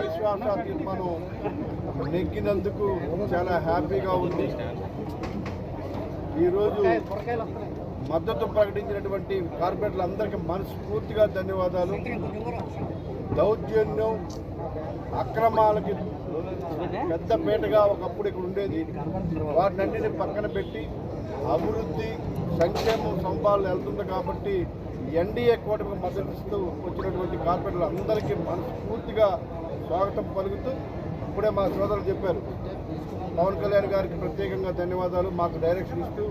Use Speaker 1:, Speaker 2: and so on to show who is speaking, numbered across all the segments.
Speaker 1: విశ్వాస తీర్మానం నెగ్గినందుకు చాలా హ్యాపీగా ఉంది. ఈరోజు మద్దతు ప్రకటించినటువంటి కార్పొరేటర్లందరికీ మనస్ఫూర్తిగా ధన్యవాదాలు. దౌర్జన్యం అక్రమాలకి పెద్దపేటగా ఒకప్పుడు ఇక్కడ ఉండేది. వాటినన్నిటిని పక్కన పెట్టి అభివృద్ధి సంక్షేమం సంపాదన వెళ్తుంది కాబట్టి ఎన్డీఏ కూటమికి మద్దతిస్తూ వచ్చినటువంటి కార్పొరేటర్లు అందరికీ మనస్ఫూర్తిగా స్వాగతం పలుకుతూ ఇప్పుడే మా సోదరులు చెప్పారు. పవన్ కళ్యాణ్ గారికి ప్రత్యేకంగా ధన్యవాదాలు. మాకు డైరెక్షన్ ఇస్తూ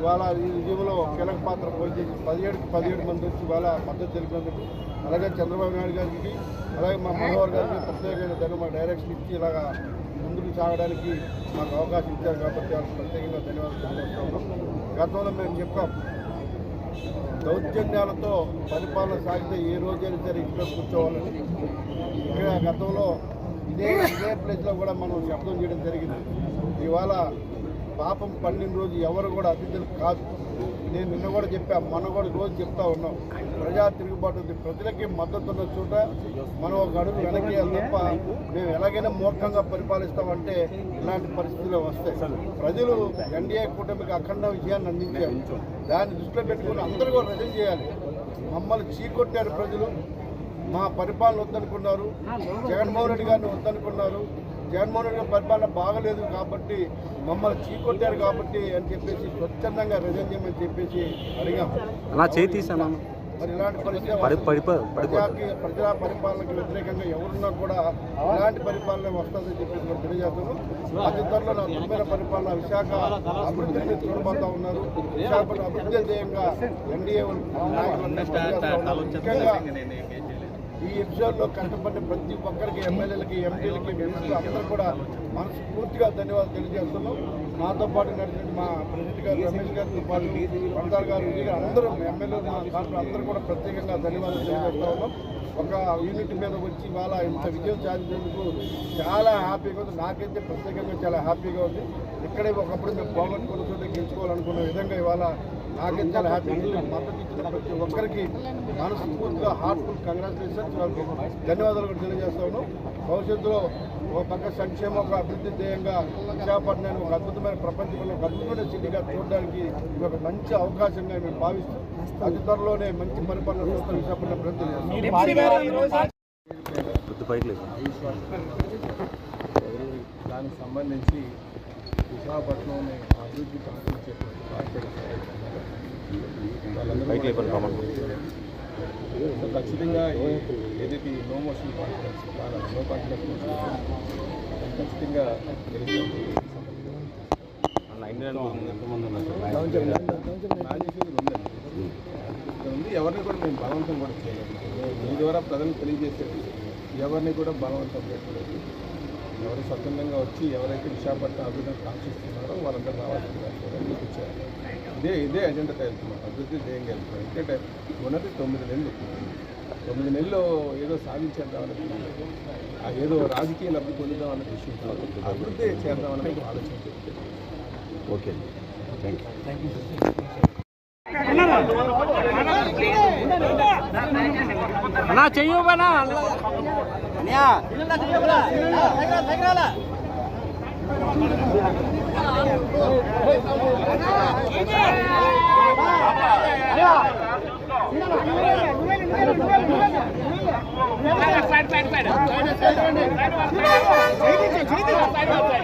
Speaker 1: ఇవాళ ఈ విజయంలో కీలక పాత్ర పోషించి పదిహేడుకి పదిహేడు మంది వచ్చి ఇవాళ మద్దతు తెలిపినందుకు అలాగే చంద్రబాబు నాయుడు గారికి అలాగే మా మనోహర్ గారికి ప్రత్యేకమైన ధన్య మా డైరెక్షన్ ఇచ్చి ఇలాగా ముందుకు సాగడానికి మాకు అవకాశం ఇచ్చారు కాబట్టి వాళ్ళకి ప్రత్యేకంగా ధన్యవాదాలు తెలియజేస్తున్నాం గతంలో మేము చెప్పాం దౌర్జన్యాలతో పరిపాలన సాగితే ఏ రోజైనా సరే ఇంట్లో కూర్చోవాలని. ఇక్కడ గతంలో ఇదే ఇదే ప్లేస్లో కూడా మనం శబ్దం చేయడం జరిగింది. ఇవాళ పాపం పండిన రోజు ఎవరు కూడా అతిథులు కాదు. నేను నిన్న కూడా చెప్పా మనం కూడా రోజు చెప్తా ఉన్నాం. ప్రజా తిరుగుబాటు ఉంది. ప్రజలకి మద్దతు ఉన్న చోట మనం ఒక అడుగు వెనక్కి తప్ప మేము ఎలాగైనా మూర్ఖంగా పరిపాలిస్తామంటే ఇలాంటి పరిస్థితులు వస్తాయి. ప్రజలు ఎన్డీఏ కూటమికి అఖండ విజయాన్ని అందించారు. దాన్ని దృష్టిలో పెట్టుకుని అందరూ కూడా రిజైన్ చేయాలి. మమ్మల్ని చీకొట్టారు ప్రజలు. మా పరిపాలన వద్దనుకున్నారు. జగన్మోహన్ రెడ్డి గారిని వద్దనుకున్నారు. జగన్మోహన్ రెడ్డి గారి పరిపాలన బాగలేదు కాబట్టి మమ్మల్ని చీకొట్టారు కాబట్టి అని చెప్పేసి స్వచ్ఛందంగా రిజైన్ చేయమని చెప్పేసి అడిగాం.
Speaker 2: అలా
Speaker 1: మరి ఇలాంటి పరిస్థితి ప్రజాకి ప్రజా పరిపాలనకి వ్యతిరేకంగా ఎవరున్నా కూడా ఇలాంటి పరిపాలన వస్తుందని చెప్పేసి మనం తెలియజేస్తున్నాం. అతి త్వరలో నా తొమ్మిది పరిపాలన విశాఖ అభివృద్ధిని చూడబోతా ఉన్నారు. విశాఖపట్నం అభివృద్ధి ధ్యేయంగా ఎన్డీఏ ఉన్నారు. ముఖ్యంగా ఈ ఎపిసోడ్లో కష్టపడిన ప్రతి ఒక్కరికి ఎమ్మెల్యేలకి ఎంపీలకి మినిస్టర్ అందరూ కూడా మనస్ఫూర్తిగా ధన్యవాదాలు తెలియజేస్తున్నాం. నాతో పాటు నడిచిన మా ప్రెసిడెంట్ గారు రమేష్ గారితో పాటు పందార్ గారు గారు అందరూ ఎమ్మెల్యేలు మా అందరూ కూడా ప్రత్యేకంగా ధన్యవాదాలు తెలియజేస్తా ఉన్నాం. ఒక యూనిట్ మీద వచ్చి ఇవాళ ఇంత విజయం సాధించేందుకు చాలా హ్యాపీగా ఉంది. నాకైతే ప్రత్యేకంగా చాలా హ్యాపీగా ఉంది. ఇక్కడే ఒకప్పుడు మేము పోగొట్టుకున్న చోట గెలుచుకోవాలనుకున్న విధంగా ఇవాళ నాకైతే చాలా హ్యాపీ మద్దతు ఇచ్చిన ప్రతి ఒక్కరికి మనస్ఫూర్తిగా హార్ట్ఫుల్ కంగ్రాచులేషన్స్ వాళ్ళకి ధన్యవాదాలు కూడా తెలియజేస్తా ఉన్నాం. భవిష్యత్తులో ఒక పక్క సంక్షేమ ఒక అభివృద్ధి ధ్యేయంగా విశాఖపట్నాన్ని ఒక అద్భుతమైన ప్రపంచంలో ఒక అద్భుతమైన సిటీగా చూడడానికి ఇది ఒక మంచి అవకాశంగా మేము భావిస్తూ అతి త్వరలోనే మంచి పరిపాలన చూస్తాం. విశాఖపట్నం ప్రజలు
Speaker 3: దానికి సంబంధించి విశాఖపట్నంని అభివృద్ధి కాంక్షించేటువంటి కార్పొరేట్ ఖచ్చితంగా ఏదైతే నో మోషన్ కాన్ఫిడెన్స్ నో ఖచ్చితంగా రాజకీయాలు ఉందండి ఇక్కడ ఉంది ఎవరిని కూడా మేము బలవంతం కూడా చేయలేదు. మీ ద్వారా ప్రజలకు తెలియజేసేది ఎవరిని కూడా బలవంతం పెట్టలేదు ఎవరు స్వతంత్రంగా వచ్చి ఎవరైతే విశాఖపట్నం అభివృద్ధిని కాంక్షిస్తున్నారో వాళ్ళందరూ రావాల్సిందిగా కూడా వచ్చారు ఇదే ఇదే ఎజెండాతో వెళ్తున్నాం అభివృద్ధి ధ్యేయంగా వెళ్తున్నాం ఎందుకంటే ఉన్నది తొమ్మిది నెలలు తొమ్మిది నెలలు ఏదో సాధించేద్దామని ఆ ఏదో రాజకీయ లబ్ధి పొందుదాం అనే విషయం కాదు. అభివృద్ధి చేద్దామని ఆలోచన. చెప్తే
Speaker 2: ఓకే థ్యాంక్ యూ అన్నా చెయ్యు
Speaker 1: Yeah.